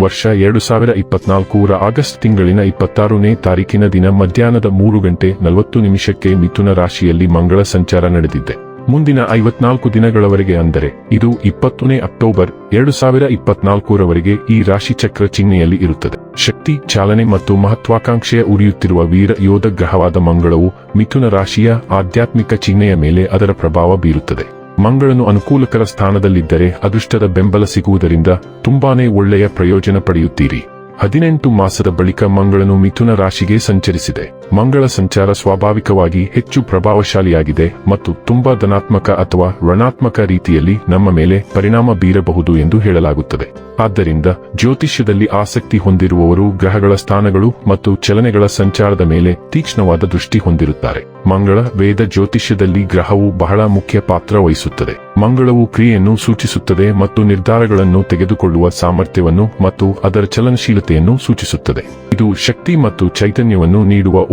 ವರ್ಷ ಎರಡು ಸಾವಿರ ಇಪ್ಪತ್ನಾಲ್ಕೂರ ಆಗಸ್ಟ್ ತಿಂಗಳಿನ ಇಪ್ಪತ್ತಾರನೇ ತಾರೀಕಿನ ದಿನ ಮಧ್ಯಾಹ್ನದ ಮೂರು ಗಂಟೆ ನಲವತ್ತು ನಿಮಿಷಕ್ಕೆ ಮಿಥುನ ರಾಶಿಯಲ್ಲಿ ಮಂಗಳ ಸಂಚಾರ ನಡೆದಿದೆ. ಮುಂದಿನ ಐವತ್ನಾಲ್ಕು ದಿನಗಳವರೆಗೆ ಅಂದರೆ ಇದು ಇಪ್ಪತ್ತನೇ ಅಕ್ಟೋಬರ್ ಎರಡು ಸಾವಿರ ಇಪ್ಪತ್ನಾಲ್ಕರವರೆಗೆ ಈ ರಾಶಿ ಚಕ್ರ ಚಿಹ್ನೆಯಲ್ಲಿ ಇರುತ್ತದೆ. ಶಕ್ತಿ, ಚಾಲನೆ ಮತ್ತು ಮಹತ್ವಾಕಾಂಕ್ಷೆಯ ಉರಿಯುತ್ತಿರುವ ವೀರ ಯೋಧ ಗ್ರಹವಾದ ಮಂಗಳವು ಮಿಥುನ ರಾಶಿಯ ಆಧ್ಯಾತ್ಮಿಕ ಚಿಹ್ನೆಯ ಮೇಲೆ ಅದರ ಪ್ರಭಾವ ಬೀರುತ್ತದೆ. ಮಂಗಳನು ಅನುಕೂಲಕರ ಸ್ಥಾನದಲ್ಲಿದ್ದರೆ ಅದೃಷ್ಟದ ಬೆಂಬಲ ಸಿಗುವುದರಿಂದ ತುಂಬಾನೇ ಒಳ್ಳೆಯ ಪ್ರಯೋಜನ ಪಡೆಯುತ್ತೀರಿ. ಹದಿನೆಂಟು ಮಾಸದ ಬಳಿಕ ಮಂಗಳನು ಮಿಥುನ ರಾಶಿಗೆ ಸಂಚರಿಸಿದೆ. ಮಂಗಳ ಸಂಚಾರ ಸ್ವಾಭಾವಿಕವಾಗಿ ಹೆಚ್ಚು ಪ್ರಭಾವಶಾಲಿಯಾಗಿದೆ ಮತ್ತು ತುಂಬಾ ಧನಾತ್ಮಕ ಅಥವಾ ಋಣಾತ್ಮಕ ರೀತಿಯಲ್ಲಿ ನಮ್ಮ ಮೇಲೆ ಪರಿಣಾಮ ಬೀರಬಹುದು ಎಂದು ಹೇಳಲಾಗುತ್ತದೆ. ಆದ್ದರಿಂದ ಜ್ಯೋತಿಷ್ಯದಲ್ಲಿ ಆಸಕ್ತಿ ಹೊಂದಿರುವವರು ಗ್ರಹಗಳ ಸ್ಥಾನಗಳು ಮತ್ತು ಚಲನೆಗಳ ಸಂಚಾರದ ಮೇಲೆ ತೀಕ್ಷ್ಣವಾದ ದೃಷ್ಟಿ ಹೊಂದಿರುತ್ತಾರೆ. ಮಂಗಳ ವೇದ ಜ್ಯೋತಿಷ್ಯದಲ್ಲಿ ಗ್ರಹವು ಬಹಳ ಮುಖ್ಯ ಪಾತ್ರ ವಹಿಸುತ್ತದೆ. ಮಂಗಳವು ಕ್ರಿಯೆಯನ್ನು ಸೂಚಿಸುತ್ತದೆ ಮತ್ತು ನಿರ್ಧಾರಗಳನ್ನು ತೆಗೆದುಕೊಳ್ಳುವ ಸಾಮರ್ಥ್ಯವನ್ನು ಮತ್ತು ಅದರ ಚಲನಶೀಲತೆಯನ್ನು ಸೂಚಿಸುತ್ತದೆ. ಇದು ಶಕ್ತಿ ಮತ್ತು ಚೈತನ್ಯವನ್ನು ನೀಡುವ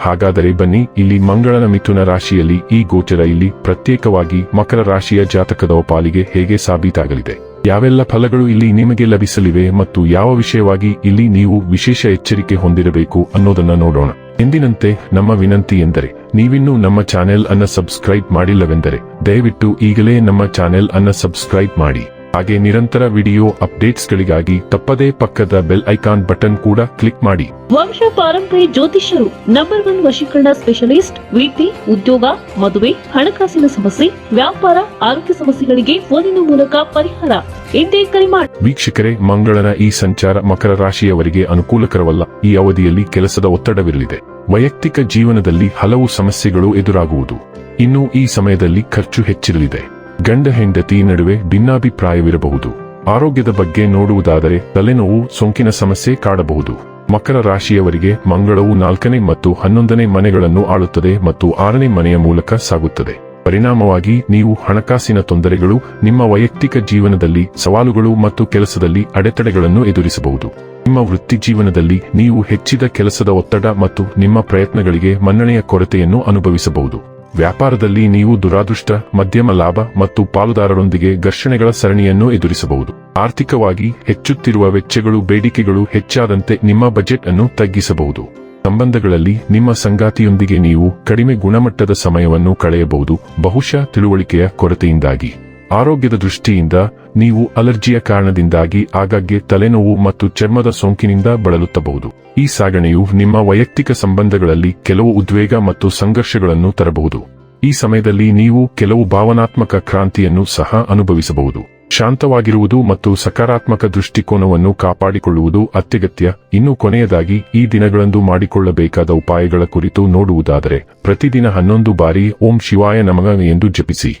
ಹಾಗಾದರೆ ಬನ್ನಿ, ಇಲ್ಲಿ ಮಂಗಳನ ಮಿಥುನ ರಾಶಿಯಲ್ಲಿ ಈ ಗೋಚರ ಇಲ್ಲಿ ಪ್ರತ್ಯೇಕವಾಗಿ ಮಕರ ರಾಶಿಯ ಜಾತಕದ ಪಾಲಿಗೆ ಹೇಗೆ ಸಾಬೀತಾಗಲಿದೆ? ಯಾವೆಲ್ಲ ಫಲಗಳು ಇಲ್ಲಿ ನಿಮಗೆ ಲಭಿಸಲಿವೆ ಮತ್ತು ಯಾವ ವಿಷಯವಾಗಿ ಇಲ್ಲಿ ನೀವು ವಿಶೇಷ ಎಚ್ಚರಿಕೆ ಹೊಂದಿರಬೇಕು ಅನ್ನೋದನ್ನ ನೋಡೋಣ. ಎಂದಿನಂತೆ, ನಮ್ಮ ವಿನಂತಿ ಎಂದರೆ, ನೀವಿನ್ನೂ ನಮ್ಮ ಚಾನೆಲ್ ಅನ್ನ ಸಬ್ಸ್ಕ್ರೈಬ್ ಮಾಡಿಲ್ಲವೆಂದರೆ, ದಯವಿಟ್ಟು ಈಗಲೇ ನಮ್ಮ ಚಾನೆಲ್ ಅನ್ನ ಸಬ್ಸ್ಕ್ರೈಬ್ ಮಾಡಿ. ಹಾಗೆ ನಿರಂತರ ವಿಡಿಯೋ ಅಪ್ಡೇಟ್ಸ್ಗಳಿಗಾಗಿ ತಪ್ಪದೇ ಪಕ್ಕದ ಬೆಲ್ ಐಕಾನ್ ಬಟನ್ ಕೂಡ ಕ್ಲಿಕ್ ಮಾಡಿ. ವಂಶ ಪಾರಂಪರ್ಯ ಜ್ಯೋತಿಷ್ಯರು ನಂಬರ್ ಒನ್ ವಶೀಕರಣ ಸ್ಪೆಷಲಿಸ್ಟ್ ವೃತ್ತಿ ಉದ್ಯೋಗ ಮದುವೆ ಹಣಕಾಸಿನ ಸಮಸ್ಯೆ ವ್ಯಾಪಾರ ಆರೋಗ್ಯ ಸಮಸ್ಯೆಗಳಿಗೆ ಫೋನಿನ ಮೂಲಕ ಪರಿಹಾರ. ಎಂದೇ ಕರೆ ಮಾಡಿ ವೀಕ್ಷಕರೇ ಮಂಗಳನ ಈ ಸಂಚಾರ ಮಕರ ರಾಶಿಯವರಿಗೆ ಅನುಕೂಲಕರವಲ್ಲ. ಈ ಅವಧಿಯಲ್ಲಿ ಕೆಲಸದ ಒತ್ತಡವಿರಲಿದೆ. ವೈಯಕ್ತಿಕ ಜೀವನದಲ್ಲಿ ಹಲವು ಸಮಸ್ಯೆಗಳು ಎದುರಾಗುವುದು. ಇನ್ನು ಈ ಸಮಯದಲ್ಲಿ ಖರ್ಚು ಹೆಚ್ಚಿರಲಿದೆ. ಗಂಡ ಹೆಂಡತಿ ನಡುವೆ ಭಿನ್ನಾಭಿಪ್ರಾಯವಿರಬಹುದು. ಆರೋಗ್ಯದ ಬಗ್ಗೆ ನೋಡುವುದಾದರೆ ತಲೆನೋವು, ಸೋಂಕಿನ ಸಮಸ್ಯೆ ಕಾಡಬಹುದು. ಮಕರ ರಾಶಿಯವರಿಗೆ ಮಂಗಳವು ನಾಲ್ಕನೇ ಮತ್ತು ಹನ್ನೊಂದನೇ ಮನೆಗಳನ್ನು ಆಳುತ್ತದೆ ಮತ್ತು ಆರನೇ ಮನೆಯ ಮೂಲಕ ಸಾಗುತ್ತದೆ. ಪರಿಣಾಮವಾಗಿ ನೀವು ಹಣಕಾಸಿನ ತೊಂದರೆಗಳು, ನಿಮ್ಮ ವೈಯಕ್ತಿಕ ಜೀವನದಲ್ಲಿ ಸವಾಲುಗಳು ಮತ್ತು ಕೆಲಸದಲ್ಲಿ ಅಡೆತಡೆಗಳನ್ನು ಎದುರಿಸಬಹುದು. ನಿಮ್ಮ ವೃತ್ತಿ ಜೀವನದಲ್ಲಿ ನೀವು ಹೆಚ್ಚಿದ ಕೆಲಸದ ಒತ್ತಡ ಮತ್ತು ನಿಮ್ಮ ಪ್ರಯತ್ನಗಳಿಗೆ ಮನ್ನಣೆಯ ಕೊರತೆಯನ್ನು ಅನುಭವಿಸಬಹುದು. ವ್ಯಾಪಾರದಲ್ಲಿ ನೀವು ದುರಾದೃಷ್ಟ, ಮಧ್ಯಮ ಲಾಭ ಮತ್ತು ಪಾಲುದಾರರೊಂದಿಗೆ ಘರ್ಷಣೆಗಳ ಸರಣಿಯನ್ನು ಎದುರಿಸಬಹುದು. ಆರ್ಥಿಕವಾಗಿ ಹೆಚ್ಚುತ್ತಿರುವ ವೆಚ್ಚಗಳು ಬೇಡಿಕೆಗಳು ಹೆಚ್ಚಾದಂತೆ ನಿಮ್ಮ ಬಜೆಟ್ ಅನ್ನು ತಗ್ಗಿಸಬಹುದು. ಸಂಬಂಧಗಳಲ್ಲಿ ನಿಮ್ಮ ಸಂಗಾತಿಯೊಂದಿಗೆ ನೀವು ಕಡಿಮೆ ಗುಣಮಟ್ಟದ ಸಮಯವನ್ನು ಕಳೆಯಬಹುದು. ಬಹುಶಃ ತಿಳುವಳಿಕೆಯ ಕೊರತೆಯಿಂದಾಗಿ. ಆರೋಗ್ಯದ ದೃಷ್ಟಿಯಿಂದ ನೀವು ಅಲರ್ಜಿಯ ಕಾರಣದಿಂದಾಗಿ ಆಗಾಗ್ಗೆ ತಲೆನೋವು ಮತ್ತು ಚರ್ಮದ ಸೋಂಕಿನಿಂದ ಬಳಲುತ್ತಬಹುದು. ಈ ಸಾಗಣೆಯು ನಿಮ್ಮ ವೈಯಕ್ತಿಕ ಸಂಬಂಧಗಳಲ್ಲಿ ಕೆಲವು ಉದ್ವೇಗ ಮತ್ತು ಸಂಘರ್ಷಗಳನ್ನು ತರಬಹುದು. ಈ ಸಮಯದಲ್ಲಿ ನೀವು ಕೆಲವು ಭಾವನಾತ್ಮಕ ಕ್ರಾಂತಿಯನ್ನು ಸಹ ಅನುಭವಿಸಬಹುದು. ಶಾಂತವಾಗಿರುವುದು ಮತ್ತು ಸಕಾರಾತ್ಮಕ ದೃಷ್ಟಿಕೋನವನ್ನು ಕಾಪಾಡಿಕೊಳ್ಳುವುದು ಅತ್ಯಗತ್ಯ. ಇನ್ನು ಕೊನೆಯದಾಗಿ, ಈ ದಿನಗಳಂದು ಮಾಡಿಕೊಳ್ಳಬೇಕಾದ ಉಪಾಯಗಳ ಕುರಿತು ನೋಡುವುದಾದರೆ, ಪ್ರತಿದಿನ ಹನ್ನೊಂದು ಬಾರಿ ಓಂ ಶಿವಾಯ ನಮಗ ಎಂದು ಜಪಿಸಿ.